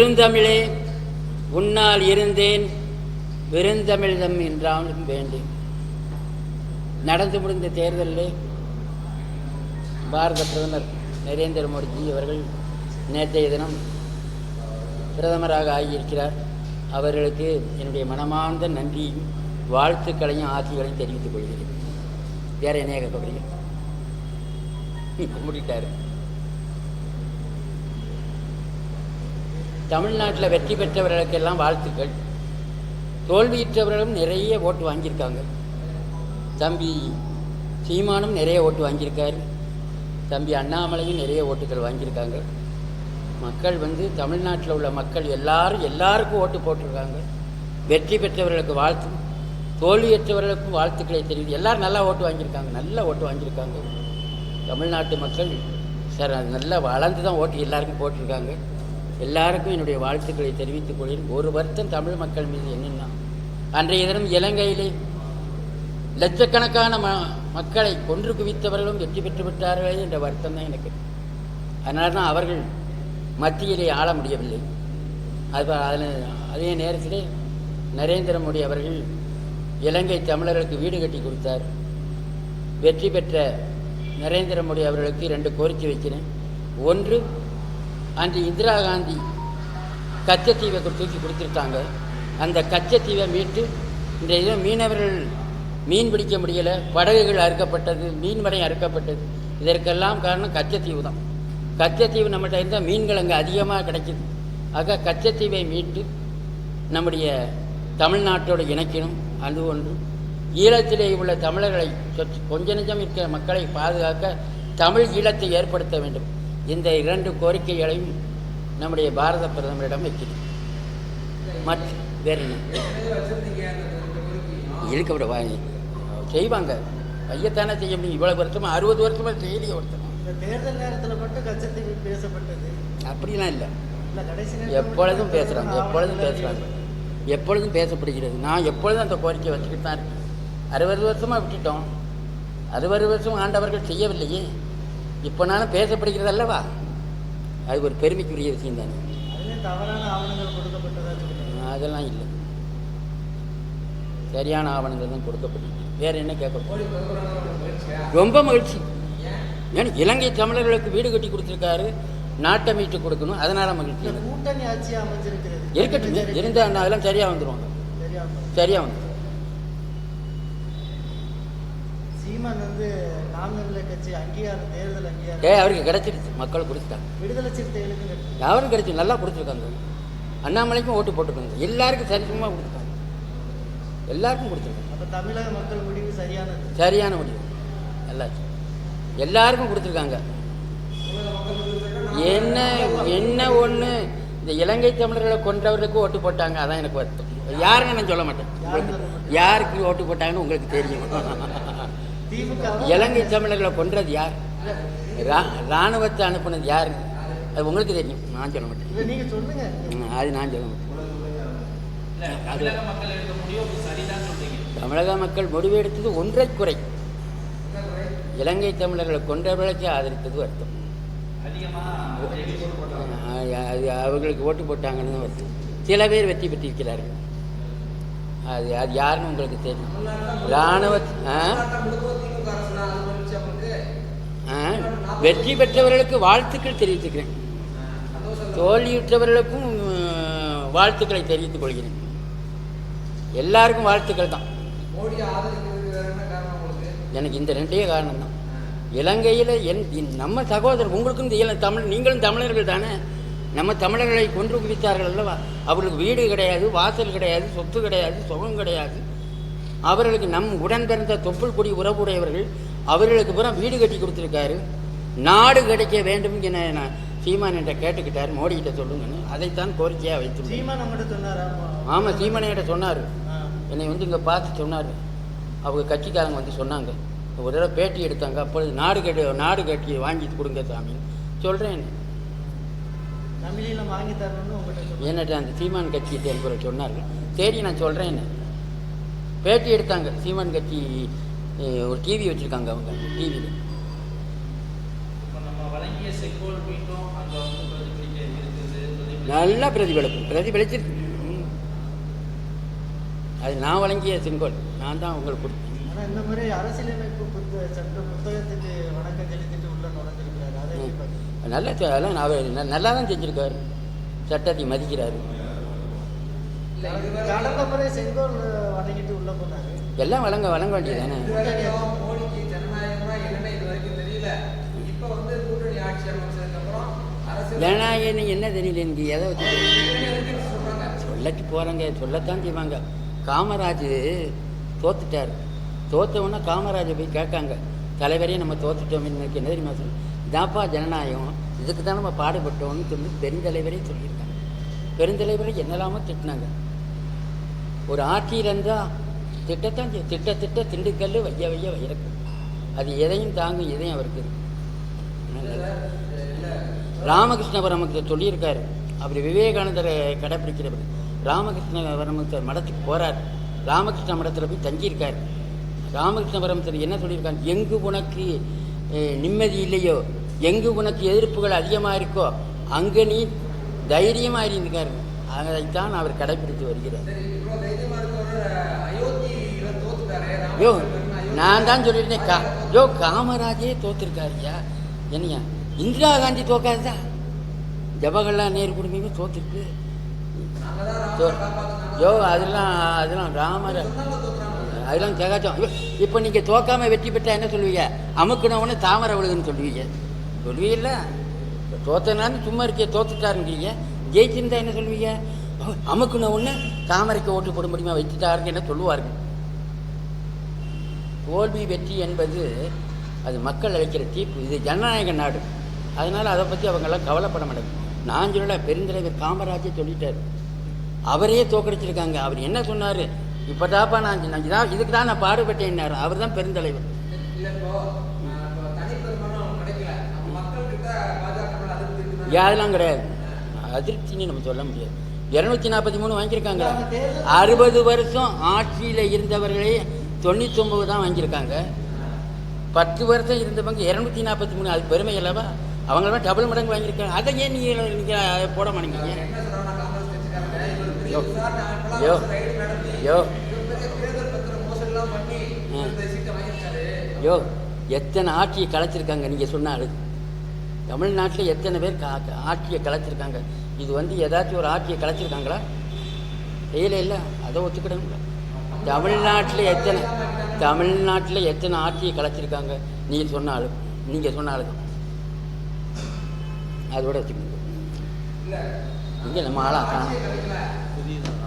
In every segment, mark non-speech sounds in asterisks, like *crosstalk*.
பெருந்தமிழே உன்னால் இருந்தேன் பெருந்தமிழ்தம் என்றாலும் வேண்டும். நடந்து முடிந்த தேர்தலில் பாரத பிரதமர் நரேந்திர மோடிஜி அவர்கள் நேற்றைய தினம் பிரதமராக ஆகியிருக்கிறார். அவர்களுக்கு என்னுடைய மனமார்ந்த நன்றியும் வாழ்த்துக்களையும் ஆசிகளையும் தெரிவித்துக் கொள்கிறேன். வேற என்ன கேட்க போறீங்க? *laughs* முடிட்டாரு. தமிழ்நாட்டில் வெற்றி பெற்றவர்களுக்கெல்லாம் வாழ்த்துக்கள். தோல்வியுற்றவர்களும் நிறைய ஓட்டு வாங்கியிருக்காங்க. தம்பி சீமானும் நிறைய ஓட்டு வாங்கியிருக்காரு. தம்பி அண்ணாமலையும் நிறைய ஓட்டுகள் வாங்கியிருக்காங்க. மக்கள் வந்து தமிழ்நாட்டில் உள்ள மக்கள் எல்லாரும் எல்லாருக்கும் ஓட்டு போட்டிருக்காங்க. வெற்றி பெற்றவர்களுக்கு வாழ்த்து தோல்வியற்றவர்களுக்கும் வாழ்த்துக்களை தெரிவித்து எல்லாரும் நல்லா ஓட்டு வாங்கியிருக்காங்க. நல்லா ஓட்டு வாங்கியிருக்காங்க. தமிழ்நாட்டு மக்கள் சார் அது நல்லா வளர்ந்து தான் ஓட்டு எல்லாருக்கும் போட்டிருக்காங்க. எல்லாருக்கும் என்னுடைய வாழ்த்துக்களை தெரிவித்துக் கொள்கிறேன். ஒரு வருத்தம் தமிழ் மக்கள் மீது என்னென்னா அன்றைய தினம் இலங்கையிலே லட்சக்கணக்கான ம மக்களை கொன்று குவித்தவர்களும் வெற்றி பெற்று விட்டார்களே என்ற வருத்தம் தான் எனக்கு. அதனால தான் அவர்கள் மத்தியிலே ஆள முடியவில்லை. அது அதில் அதே நேரத்திலே நரேந்திர மோடி அவர்கள் இலங்கை தமிழர்களுக்கு வீடு கட்டி கொடுத்தார். வெற்றி பெற்ற நரேந்திர மோடி அவர்களுக்கு ரெண்டு கோரிக்கை வைக்கிறேன். ஒன்று அன்று இந்திரா காந்தி கச்சத்தீவை தூக்கி கொடுத்துருக்காங்க. அந்த கச்சத்தீவை மீட்டு இன்றைய மீனவர்கள் மீன் பிடிக்க முடியலை படகுகள் அறுக்கப்பட்டது மீன்வரை அறுக்கப்பட்டது. இதற்கெல்லாம் காரணம் கச்சத்தீவு தான். கச்சத்தீவு நம்மகிட்ட இருந்தால் மீன்கள் அங்கே அதிகமாக கிடைக்கிது. ஆக கச்சத்தீவை மீட்டு நம்முடைய தமிழ்நாட்டோடு இணைக்கணும். அது ஒன்று. ஈழத்திலே உள்ள தமிழர்களை சொற்று- கொஞ்ச நெஞ்சம் இருக்கிற மக்களை பாதுகாக்க தமிழ் ஈழத்தை ஏற்படுத்த வேண்டும். இந்த இரண்டு கோரிக்கைகளையும் நம்முடைய பாரத பிரதமரிடம் வைக்கிறேன். மற்ற வேறு என்ன? இருக்க விட வாங்கி செய்வாங்க. ஐயத்தானே செய்ய முடியும். இவ்வளவு வருஷமா அறுபது வருஷமா செய்யலையே ஒருத்தர் இந்த தேர்தல் நேரத்தில் மட்டும் கச்சத்தீவு பேசப்பட்டது. அப்படிலாம் இல்லை. எப்பொழுதும் பேசுகிறாங்க எப்பொழுதும் பேசுகிறாங்க எப்பொழுதும் பேசப்படுகிறது. நான் எப்பொழுதும் அந்த கோரிக்கை வச்சுக்கிட்டு தான் இருக்கேன். அறுபது வருஷமாக விட்டுட்டோம். அறுபது வருஷம் ஆண்டவர்கள் செய்யவில்லையே. இப்போனாலும் பேசப்படுகிறது அல்லவா அது ஒரு பெருமைக்குரிய விஷயம் தானே. அதெல்லாம் இல்லை. சரியான ஆவணங்கள் தான் கொடுக்கப்பட்டிருக்கு. வேற என்ன கேட்க ரொம்ப மகிழ்ச்சி. ஏன்னா இலங்கை தமிழர்களுக்கு வீடு கட்டி கொடுத்துருக்காரு நாட்டை மீட்டு கொடுக்கணும். அதனால மகிழ்ச்சி. கூட்டணி அமைஞ்சிருக்கிறது. இருக்கட்டும் இருந்தா அதெல்லாம் சரியா வந்துருவாங்க சரியா வந்துடும் சீமான் கட்சி அங்கீகாரம் தேர்தல் ஏ அங்கீகாரம் அவருக்கு கிடைச்சிருச்சு. மக்கள் கொடுத்துட்டாங்க விடுதலை சிறுத்தைகளுக்கு. அவரும் கிடைச்சி? நல்லா கொடுத்துருக்காங்க அண்ணாமலைக்கும் ஓட்டு போட்டிருக்காங்க. எல்லாருக்கும் சரிசமமாக கொடுத்துருக்காங்க எல்லாருக்கும் கொடுத்துருக்காங்க. அப்ப தமிழக மக்கள் முடிவு சரியானது? சரியான முடிவு. எல்லாரும் எல்லாருக்கும் கொடுத்துருக்காங்க. என்ன என்ன ஒன்று இந்த இலங்கை தமிழர்களை கொன்றவர்களுக்கு ஓட்டு போட்டாங்க. அதான் எனக்கு வருத்தம். யாருன்னு நான் சொல்ல மாட்டேன்? யாருக்கு ஓட்டு போட்டாங்கன்னு உங்களுக்கு தெரியும். *laughs* இலங்கை தமிழர்களை கொன்றது யார்? ராணுவத்தை அனுப்புனது யார் அது உங்களுக்கு தெரியும். நான் சொல்ல மாட்டேன். அது நான் சொல்ல மாட்டேன். தமிழக மக்கள் முடிவு எடுத்தது ஒன்றை குறை. இலங்கை தமிழர்களை கொன்றவர்களுக்கு ஆதரித்தது வருத்தம். ஆ, அது அவர்களுக்கு ஓட்டு போட்டாங்கன்னு வருத்தம். சில பேர் வெற்றி பெற்றிருக்கிறார்கள். அது அது யாருன்னு உங்களுக்கு தெரியும். இராணுவ ஆ? ஆ, வெற்றி பெற்றவர்களுக்கு வாழ்த்துக்கள் தெரிவித்துக்கிறேன். தோல்வியுற்றவர்களுக்கும் வாழ்த்துக்களை தெரிவித்துக் கொள்கிறேன். எல்லாருக்கும் வாழ்த்துக்கள் தான். எனக்கு இந்த ரெண்டே காரணம் தான் இலங்கையில் என் நம்ம சகோதரர் உங்களுக்கும் தமிழ் நீங்களும் தமிழர்கள் தானே? நம்ம தமிழர்களை கொன்று குவித்தார்கள் அல்லவா? அவர்களுக்கு வீடு கிடையாது வாசல் கிடையாது சொத்து கிடையாது சுகம் கிடையாது. அவர்களுக்கு நம் உடன் பிறந்த தொப்புள் கொடி உறவுடையவர்கள் அவர்களுக்கு பூரா வீடு கட்டி கொடுத்துருக்காரு. நாடு கிடைக்க வேண்டும் என சீமான் என்ற கேட்டுக்கிட்டார். மோடிக்கிட்ட சொல்லுங்கன்னு. அதைத்தான் கோரிக்கையாக சொன்னாரா? ஆமாம் சீமானையிட்ட சொன்னார். என்னை வந்து இங்கே பார்த்து சொன்னார். அவங்க கட்சிக்காரங்க வந்து சொன்னாங்க. ஒரு தடவை பேட்டி எடுத்தாங்க. அப்பொழுது நாடு கட்டி நாடு கட்டி வாங்கி கொடுங்க சாமி. சொல்கிறேன் வாங்கி தரணும்னு என்னட்ட அந்த சீமான் கட்சி என்பவர் சொன்னார்கள் சரி நான் சொல்கிறேன் பேட்டி எடுத்தாங்க. சீமான் கட்சி ஒரு டிவி வச்சுருக்காங்க அவங்க டிவியில் நல்லா பிரதிபலிக்கும் பிரதிபலிச்சிருக்கு. அது நான் வழங்கிய செங்கோல் நான் தான் உங்களுக்கு கொடுத்தேன். ஆனால் இந்த முறை அரசியலமைப்பு புத்த சட்ட புத்தகத்துக்கு வணக்கம் செலுத்திட்டு உள்ள நுழைஞ்சிருக்கிறாரு அதை எப்படி பார்க்குறீங்க? நல்லா அதெல்லாம் அவர் நல்லா தான் செஞ்சுருக்காரு. சட்டத்தை மதிக்கிறாரு. எல்லாம் வழங்க வழங்க வேண்டியதானே இதுவரைக்கும் மோடிக்கு ஜனநாயகம்னா என்னன்னு இது வரைக்கும் தெரியல. இப்ப வந்து கூட்டணி ஆட்சி அமைச்சதுக்கு அப்புறம் அரசு ஜனநாயகம் என்ன தெரியல எனக்கு எதை வச்சு சொல்லட்டு போகிறாங்க சொல்லத்தான் செய்வாங்க. காமராஜ் தோத்துட்டார். தோத்தவொன்னே காமராஜை போய் கேட்காங்க. தலைவரே நம்ம தோத்துட்டோம் எனக்கு என்ன தெரியுமா சொல்லு இதாப்பா ஜனநாயகம். இதுக்கு தான் நம்ம பாடுபட்டோம்னு சொல்லி பெருந்தலைவரே சொல்லியிருக்காங்க. பெருந்தலைவரை என்னெல்லாமோ திட்டினாங்க. ஒரு ஆட்சியில் இருந்தால் திட்டத்தான் திட்ட திட்ட திண்டுக்கல் வைய வைய வைரக்கு அது எதையும் தாங்கும் எதையும் அவருக்கு இருக்கு. ராமகிருஷ்ண பரமஹம்சர் சொல்லியிருக்காரு. அப்படி விவேகானந்தரை கடைப்பிடிக்கிறவர். ராமகிருஷ்ண மடத்துக்கு போறார். ராமகிருஷ்ண மடத்தில் போய் தங்கியிருக்கார். ராமகிருஷ்ண என்ன சொல்லியிருக்காங்க? எங்கு உனக்கு நிம்மதி இல்லையோ? எங்கு உனக்கு எதிர்ப்புகள் அதிகமாக இருக்கோ அங்கே நீ தைரியமாக இருந்திருக்காரு அதைத்தான் அவர் கடைப்பிடித்து வருகிறார். யோ நான் தான் சொல்லியிருந்தேன் கா யோ காமராஜே தோத்துருக்காருயா? என்னையா இந்திரா காந்தி தோக்காதுதா? ஜவஹர்லால் நேரு குடும்பமே தோத்துருக்கு. யோ அதெல்லாம் அதெல்லாம் ராமர் அதெல்லாம் ஜெகாச்சம் இப்போ நீங்கள் தோக்காம வெற்றி பெற்றா என்ன சொல்லுவீங்க? அமுக்குனவொன்னே தாமரை விழுதுன்னு சொல்லுவீங்க. சொல்லுவீங்கல்ல? தோத்தனான்னு சும்மா இருக்கே தோத்துட்டாருங்கிறீங்க. ஜெயிச்சிருந்தா என்ன சொல்லுவீங்க? அமுக்குன உடனே தாமரைக்கு ஓட்டு போட முடியுமா? வச்சுட்டாருன்னு என்ன சொல்லுவார்கள் தோல்வி வெற்றி என்பது அது மக்கள் அழைக்கிற தீர்ப்பு. இது ஜனநாயக நாடு. அதனால் அதை பற்றி அவங்கெல்லாம் கவலைப்பட மாட்டாங்க. நான் சொல்லலை பெருந்தலைவர் காமராஜே சொல்லிட்டார். அவரே தோக்கடிச்சிருக்காங்க. அவர் என்ன சொன்னார்? இப்போ தாப்பா நான் நான் இதுக்கு தான் நான் பாடுபட்டேன்னார். அவர் தான் பெருந்தலைவர் இல்ல இப்போ அஹ், இப்போ தனிப்பெருமானம் கிடைக்கல நம்ம மக்கள் கிட்ட பாஜக மேல யாரெல்லாம் கிடையாது. அதிருப்தின்னு நம்ம சொல்ல முடியாது. இரநூத்தி நாற்பத்தி மூணு வாங்கியிருக்காங்க. அறுபது வருஷம் ஆட்சியில் இருந்தவர்களே தொண்ணூத்தொம்பது தான் வாங்கியிருக்காங்க. பத்து வருஷம் இருந்தவங்க இரநூத்தி நாற்பத்தி மூணு அது பெருமை அல்லவா? அவங்களாம் டபுள் மடங்கு வாங்கியிருக்காங்க. அதை ஏன் நீங்கள் நீங்கள் போட மாட்டேங்க? யோ. யோ. யோ. எத்தனை ஆட்சியை கலைச்சிருக்காங்க நீங்கள் சொன்ன ஆளு. தமிழ்நாட்டில் எத்தனை பேர் கா ஆட்சியை கலைச்சிருக்காங்க? இது வந்து ஏதாச்சும் ஒரு ஆட்சியை கலைச்சிருக்காங்களா? செய்யலை இல்லை. அதை ஒத்துக்கிடணும்ல. தமிழ்நாட்டில் எத்தனை தமிழ்நாட்டில் எத்தனை ஆட்சியை கலைச்சிருக்காங்க? நீங்கள் சொன்னாலும் நீங்கள் சொன்னாலும் அதோட வச்சுக்கோங்க. இங்கே நம்ம ஆளாக புதிதாக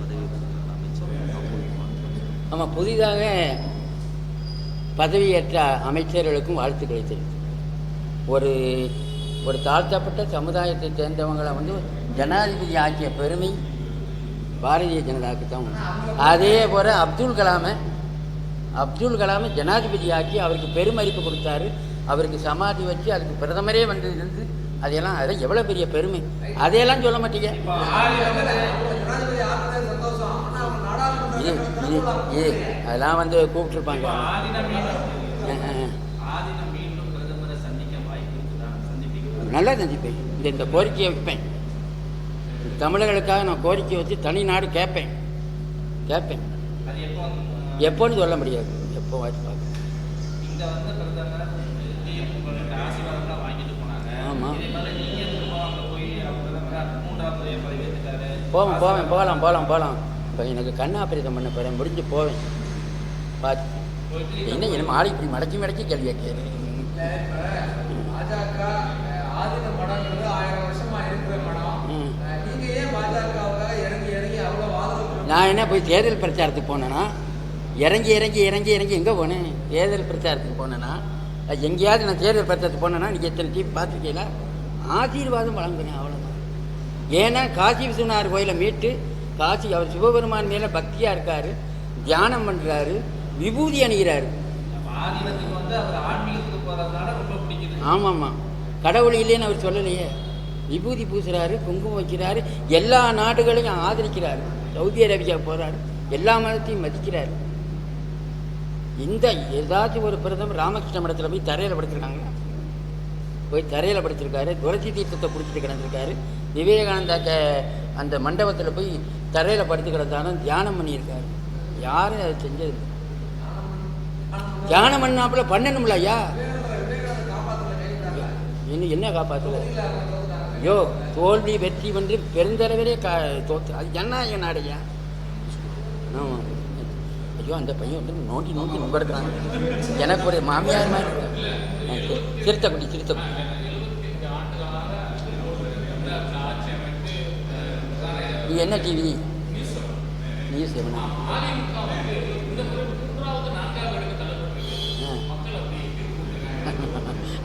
பதவி ஆமாம் புதிதாக பதவியேற்ற அமைச்சர்களுக்கும் வாழ்த்துக்களை தெரிவித்து ஒரு ஒரு தாழ்த்தப்பட்ட சமுதாயத்தை சேர்ந்தவங்களை வந்து ஜனாதிபதி ஆக்கிய பெருமை பாரதிய ஜனதாவுக்கு தான் அதே போல் அப்துல் கலாமை அப்துல் கலாமை ஜனாதிபதி ஆக்கி அவருக்கு பெருமதிப்பு கொடுத்தாரு. அவருக்கு சமாதி வச்சு அதுக்கு பிரதமரே வந்து இருந்து அதையெல்லாம் அதெல்லாம் எவ்வளோ பெரிய பெருமை. அதையெல்லாம் சொல்ல மாட்டீங்க. இது இது இது அதெல்லாம் வந்து கூப்பிட்டுருப்பாங்க. நல்லா செஞ்சுப்பேன் இந்த இந்த கோரிக்கையை வைப்பேன். தமிழர்களுக்காக நான் கோரிக்கை வச்சு தனி நாடு கேட்பேன். கேட்பேன். எப்போன்னு சொல்ல முடியாது. எப்போ வாய்ப்பு பார்க்க. இங்க வந்து பிரதமர் டீஎம் உங்கள்கிட்ட ஆசீர்வாதம்லாம் வாங்கிட்டு போனாங்க. ஆமா. இதே மாதிரி நீங்க திரும்ப அங்க போய் அவர் பிரதமரா மூன்றாவது முறையை பதவியேற்றுட்டாரு போவேன் போவேன் போகலாம் போகலாம் போகலாம். இப்போ எனக்கு கண் ஆபரேஷன் பண்ண போகிறேன் முடிஞ்சு போவேன். பார்த்து என்ன என்ன ஆளை இப்படி மடக்கி மடக்கி கேள்வியை கேட்குறேன் இல்ல, இப்ப பாஜக அஹ், ஆதீன மடங்கிறது ஆயிரம் வருஷமா இருக்கிற மடம் ம். அஹ், நீங்க ஏன் பாஜகவுக்காக இறங்கி இறங்கி அவ்வளவு ஆதரவு கொடுக்கணும்? நான் என்ன போய் தேர்தல் பிரச்சாரத்துக்கு போனேன்னா இறங்கி இறங்கி இறங்கி இறங்கி எங்கே போனேன்? தேர்தல் பிரச்சாரத்துக்கு போனேன்னா எங்கேயாவது நான் தேர்தல் பிரச்சாரத்துக்கு போனேன்னா நீங்கள் எத்தனை டீம் பார்த்துருக்கீங்களா? ஆசீர்வாதம் வழங்குறேன் அவ்வளோதான் ஏன்னா காசி விஸ்வநாதர் கோயிலை மீட்டு காசி அவர் சிவபெருமான் மேலே பக்தியாக இருக்கார் தியானம் பண்ணுறாரு விபூதி அணிகிறாரு. ஆமாம்மா. கடவுள் இல்லைன்னு அவர் சொல்லலையே. விபூதி பூசுகிறாரு குங்குமம் வைக்கிறாரு எல்லா நாடுகளையும் ஆதரிக்கிறாரு. சவுதி அரேபியா போறாரு. எல்லா மதத்தையும் மதிக்கிறாரு. இந்த ஏதாச்சும் ஒரு பிரதமர் ராமகிருஷ்ண மடத்தில் போய் தரையில் படுத்திருக்காங்க. போய் தரையில் படுத்திருக்காரு. துரத்தி தீர்த்தத்தை குடிச்சிட்டு கிடந்திருக்காரு. விவேகானந்தா க அந்த மண்டபத்தில் போய் தரையில் படுத்து கிடந்தாலும் தியானம் பண்ணியிருக்காரு. யாரும் அதை செஞ்சது. தியானம் பண்ணாப்புல பண்ணணும்ல ஐயா. இன்னும் என்ன காப்பாற்றல ஐயோ தோல்வி வெற்றி வந்து பெருந்தளவிலே கா தோத்து அது ஜனநாயக நாடையா ஆமாம் ஐயோ அந்த பையன் வந்து நோண்டி நோண்டி நுகர்கிறான் எனக்கு ஒரு மாமியார் மாதிரி திருத்தப்படி திருத்தப்படி நீ என்ன டிவி நியூஸ் என்ன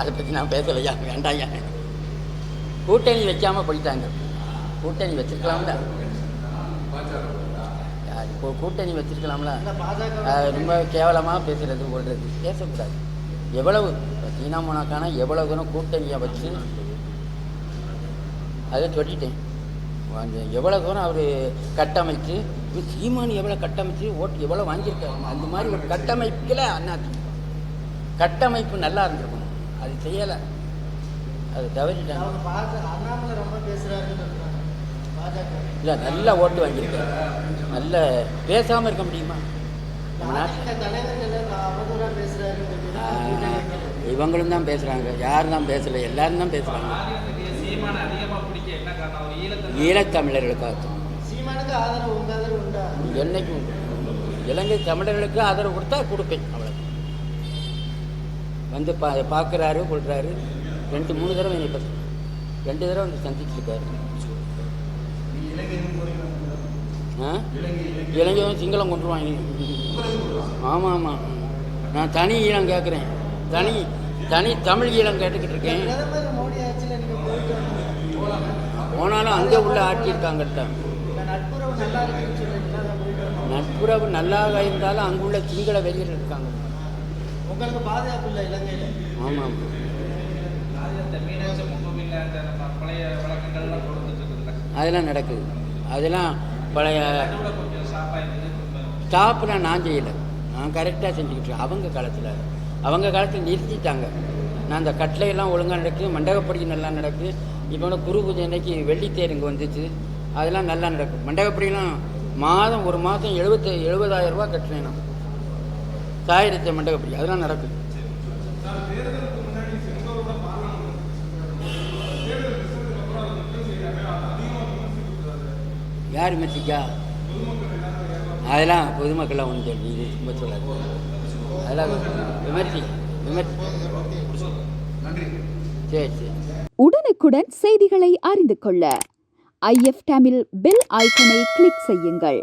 அதை பற்றி நான் பேசலையா? வேண்டாயா? கூட்டணி வைக்காம போயிட்டாங்க. கூட்டணி வச்சிருக்கலாம்ல. இப்போ கூட்டணி வச்சிருக்கலாம்ல? ரொம்ப கேவலமாக பேசுறது கொள்றது பேசக்கூடாது. எவ்வளவு? சீனா மோனாக்கான எவ்வளவு தூரம் கூட்டணியை வச்சு அதை சொல்லிட்டேன் அந்த எவ்வளோ தூரம் அவர் கட்டமைச்சு சீமான் எவ்வளோ கட்டமைச்சு ஓட்டு எவ்வளோ வாங்கியிருக்காரு? அந்த மாதிரி ஒரு கட்டமைப்பில் அண்ணா கட்டமைப்பு நல்லா இருந்திருக்கணும் அது செய்யலை. அது தவறிட்டாங்க இல்லை நல்ல ஓட்டு வாங்கியிருக்காரு. நல்ல பேசாமல் இருக்க முடியுமா? இவங்களும் தான் பேசுகிறாங்க யாரும் தான் பேசலை. எல்லாரும் தான் பேசுகிறாங்க ஈழத்தமிழர்களுக்காக சீமானுக்கு ஆதரவு உங்க ஆதரவு உண்டா? என்னைக்கும். இலங்கை தமிழர்களுக்கு ஆதரவு கொடுத்தா கொடுப்பேன் அவ்வளோ வந்து பா பார்க்குறாரு கொள்கிறாரு ரெண்டு மூணு தடவை என்னை பற்றி ரெண்டு தடவை வந்து சந்திச்சிருக்காரு. ஆ? இலங்கை வந்து சிங்களம் கொண்டுருவாங்க ஆமாம் ஆமாம். நான் தனி ஈழம் கேட்குறேன் தனி தனி தமிழ் ஈழம் கேட்டுக்கிட்டு இருக்கேன். போனாலும் அங்கே உள்ள இந்த நட்புறவு நல்லா இருந்தாலும் அங்குள்ள சிங்கள வெறியர் இருக்காங்க. உங்களுக்கு பாதுகாப்பு இல்லை இலங்கையில? ஆமாம். அந்த அதெல்லாம் நடக்குது. அதெல்லாம் பழைய ஸ்டாப்லாம் நான் செய்யலை. நான் கரெக்டாக செஞ்சுக்கிட்டு இருக்கேன். அவங்க காலத்தில். அவங்க காலத்தில் நிறுத்திட்டாங்க. நான் அந்த கட்டளையெல்லாம் ஒழுங்காக நடக்குது மண்டகப்படி நல்லா நடக்குது. இப்போ வந்து குரு பூஜை அன்னைக்கு வெள்ளித்தேர் இங்கே வந்துச்சு. அதெல்லாம் நல்லா நடக்கும். மண்டகப்படியெல்லாம் மாதம் ஒரு மாதம் எழுபத்தி எழுபதாயிரம் ரூபா கட்டுறேன் நான். சாயிரத்தை மண்டகப்படி. அதெல்லாம் நடக்குது. யார் விமர்சிக்கா அதெல்லாம் பொதுமக்கள்லாம் ஒன்று சொல்லி இது சும்மா சொல்லாது. அதெல்லாம் விமர்சி விமர்சி சரி சரி. உடனுக்குடன் செய்திகளை அறிந்து கொள்ள ஐஎஃப் தமிழ் பெல் ஐக்கனை கிளிக் செய்யுங்கள்.